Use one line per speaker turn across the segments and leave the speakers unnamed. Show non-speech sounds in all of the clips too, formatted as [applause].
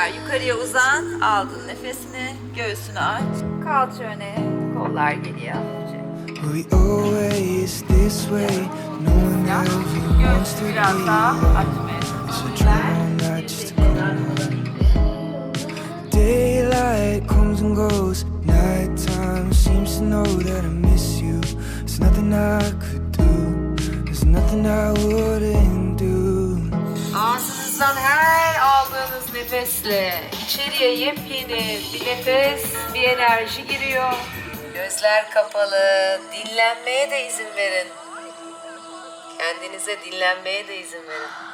Tekrar yukarıya uzan. Aldın nefesini. Göğsünü aç. Kalça öne. Kollar geriye hafifçe. Göğsü biraz daha açmaya
Daylight comes and goes. Nighttime seems to know that I miss you. There's nothing I could do. There's nothing I
would. nefesle içeriye yepyeni bir nefes, bir enerji giriyor. Gözler kapalı, dinlenmeye de izin verin. Kendinize dinlenmeye de izin verin.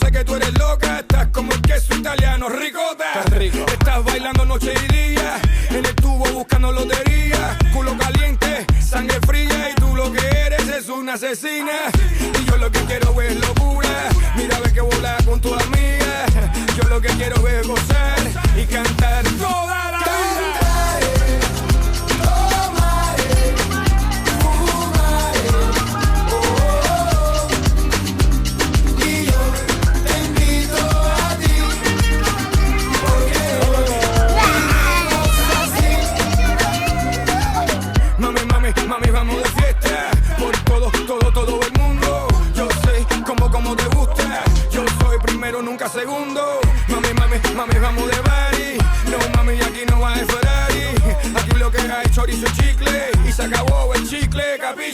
sé que tú eres loca, estás como el queso italiano, ricota. Rico. Estás bailando noche y día, en el tubo buscando lotería, culo caliente, sangre fría y tú lo que eres es una asesina. Y yo lo que quiero es locura, mira ve que volas con tu amiga, yo lo que quiero es gozar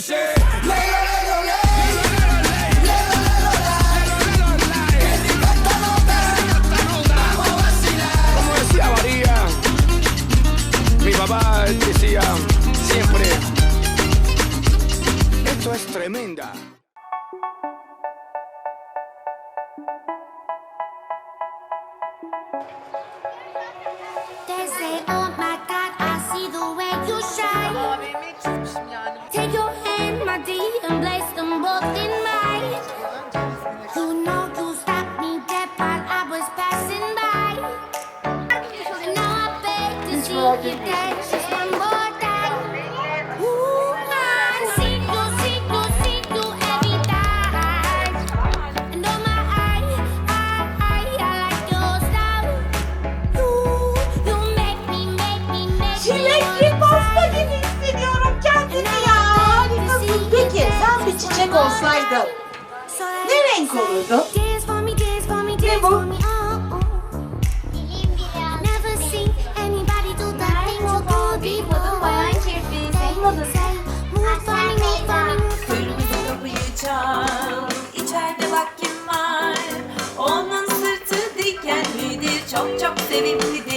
Nation.
olsaydım
ne renk olurdu?
Ne
bu?
İçeride bak kim var Onun sırtı dikenlidir Çok çok sevimlidir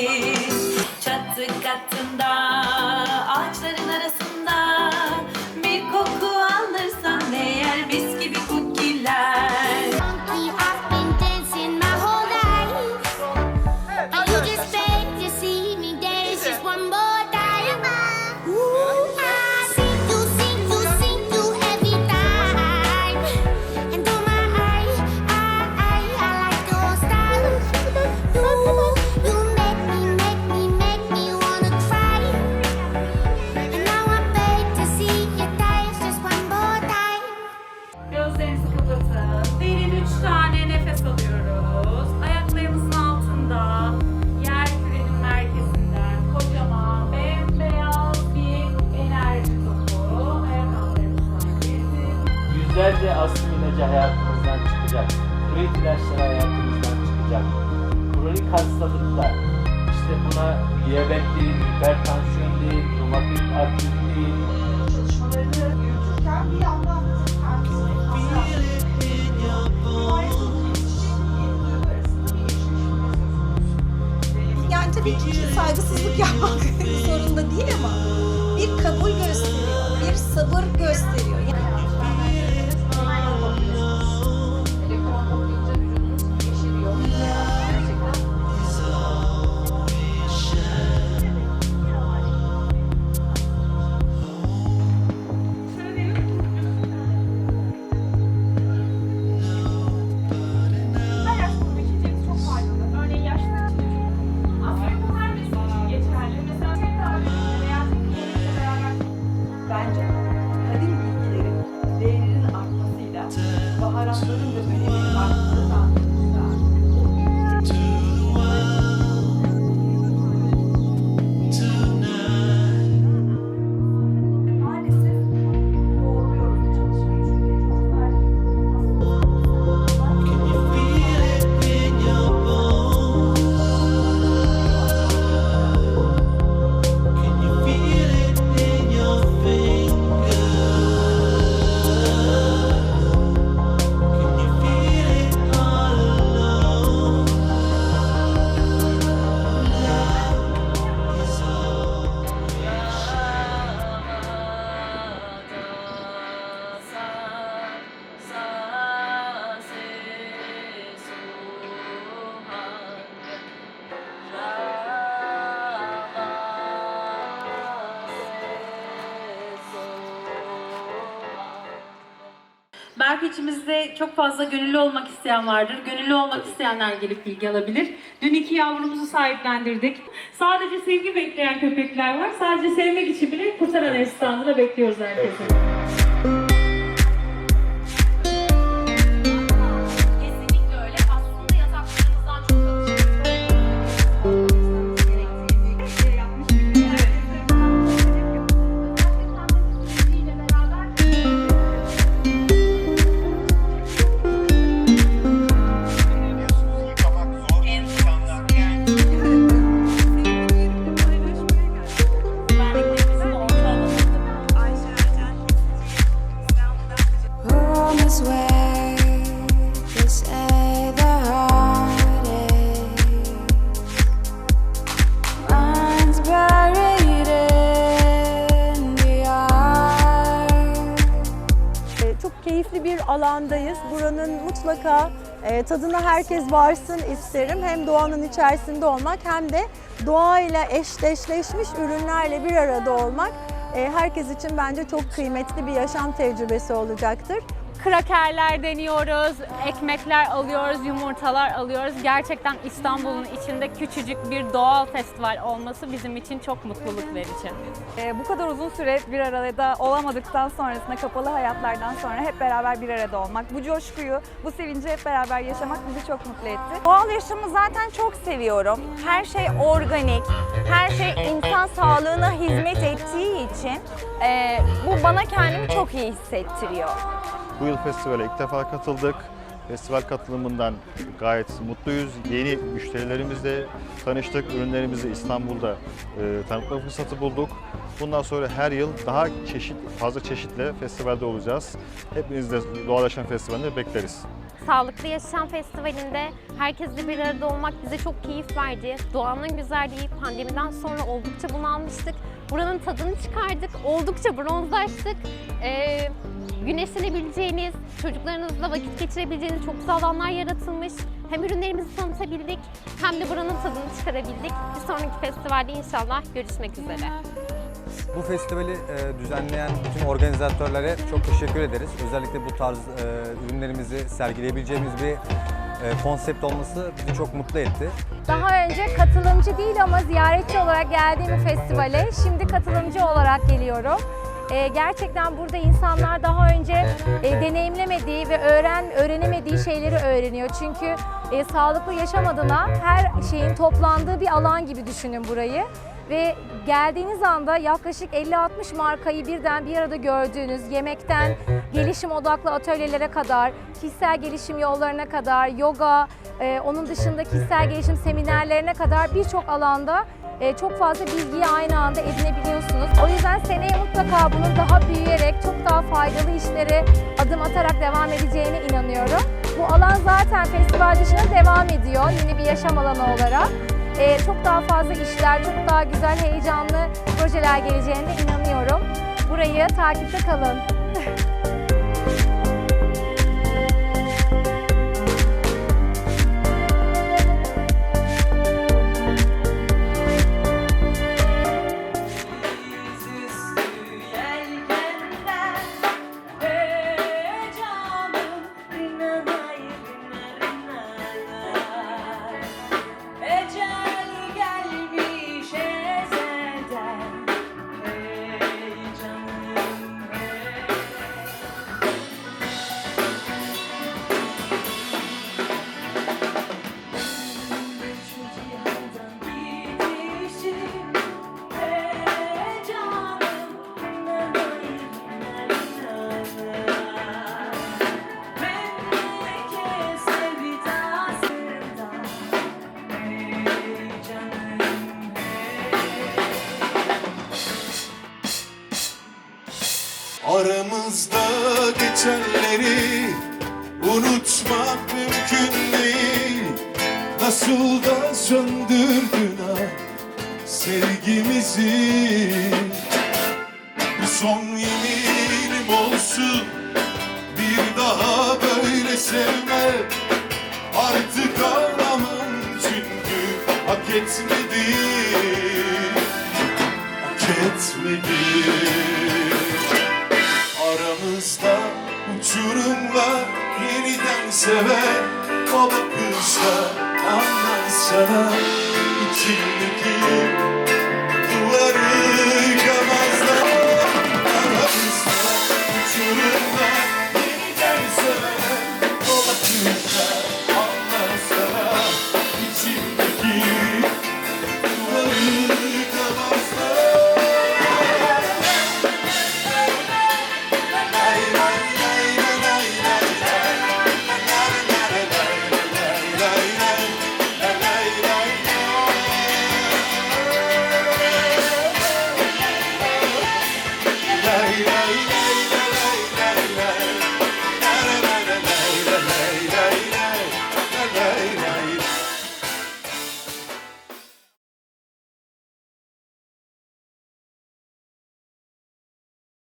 alerji hayatımızdan çıkacak. Kronik ilaçlar hayatımızdan çıkacak. Kronik hastalıklar, işte buna diyabet değil, hipertansiyon değil, romatik artrit değil.
Çalışmalarını yürütürken bir yandan Yani tabii ki saygısızlık yapmak [laughs] zorunda değil ama bir kabul gösteriyor, bir sabır gösteriyor. Yani
Belki içimizde çok fazla gönüllü olmak isteyen vardır. Gönüllü olmak isteyenler gelip bilgi alabilir. Dün iki yavrumuzu sahiplendirdik. Sadece sevgi bekleyen köpekler var. Sadece sevmek için bile kurtaran ev standına bekliyoruz herkese.
Keyifli bir alandayız. Buranın mutlaka e, tadına herkes varsın isterim. Hem doğanın içerisinde olmak hem de doğayla eşleşleşmiş ürünlerle bir arada olmak e, herkes için bence çok kıymetli bir yaşam tecrübesi olacaktır.
Krakerler deniyoruz, ekmekler alıyoruz, yumurtalar alıyoruz. Gerçekten İstanbul'un içinde küçücük bir doğal festival olması bizim için çok mutluluk verici.
Ee, bu kadar uzun süre bir arada olamadıktan sonrasında kapalı hayatlardan sonra hep beraber bir arada olmak, bu coşkuyu, bu sevinci hep beraber yaşamak bizi çok mutlu etti. Doğal yaşamı zaten çok seviyorum. Her şey organik, her şey insan sağlığına hizmet ettiği için e, bu bana kendimi çok iyi hissettiriyor.
Bu yıl festivale ilk defa katıldık. Festival katılımından gayet mutluyuz. Yeni müşterilerimizle tanıştık. Ürünlerimizi İstanbul'da e, tanıtma fırsatı bulduk. Bundan sonra her yıl daha çeşit, fazla çeşitle festivalde olacağız. Hepinizi de Doğal Yaşam Festivali'nde bekleriz.
Sağlıklı Yaşam Festivali'nde herkesle bir arada olmak bize çok keyif verdi. Doğanın güzelliği pandemiden sonra oldukça bunalmıştık. Buranın tadını çıkardık, oldukça bronzlaştık. Ee, güneşlenebileceğiniz, çocuklarınızla vakit geçirebileceğiniz çok güzel alanlar yaratılmış. Hem ürünlerimizi tanıtabildik hem de buranın tadını çıkarabildik. Bir sonraki festivalde inşallah görüşmek üzere.
Bu festivali e, düzenleyen bütün organizatörlere çok teşekkür ederiz. Özellikle bu tarz e, ürünlerimizi sergileyebileceğimiz bir e, konsept olması bizi çok mutlu etti.
Daha önce katılımcı değil ama ziyaretçi olarak geldiğim bir festivale şimdi katılımcı olarak geliyorum. Ee, gerçekten burada insanlar daha önce e, deneyimlemediği ve öğren öğrenemediği şeyleri öğreniyor. Çünkü e, sağlıklı yaşam adına her şeyin toplandığı bir alan gibi düşünün burayı. Ve geldiğiniz anda yaklaşık 50-60 markayı birden bir arada gördüğünüz yemekten gelişim odaklı atölyelere kadar, kişisel gelişim yollarına kadar, yoga, e, onun dışında kişisel gelişim seminerlerine kadar birçok alanda e, çok fazla bilgiyi aynı anda edinebiliyorsunuz. O yüzden seneye mutlaka bunun daha büyüyerek çok daha faydalı işlere adım atarak devam edeceğine inanıyorum. Bu alan zaten festival dışında devam ediyor yeni bir yaşam alanı olarak. E, çok daha fazla işler, çok daha güzel, heyecanlı projeler geleceğine inanıyorum. Burayı takipte kalın.
Aramızda geçenleri unutmak mümkün değil. Nasıl da söndürdün ha sevgimizi. Bu son yeminim olsun bir daha böyle sevme. Artık ağlamam çünkü hak etmedi. Hak etmedi Onlar yeniden sever O bakışla anlar içim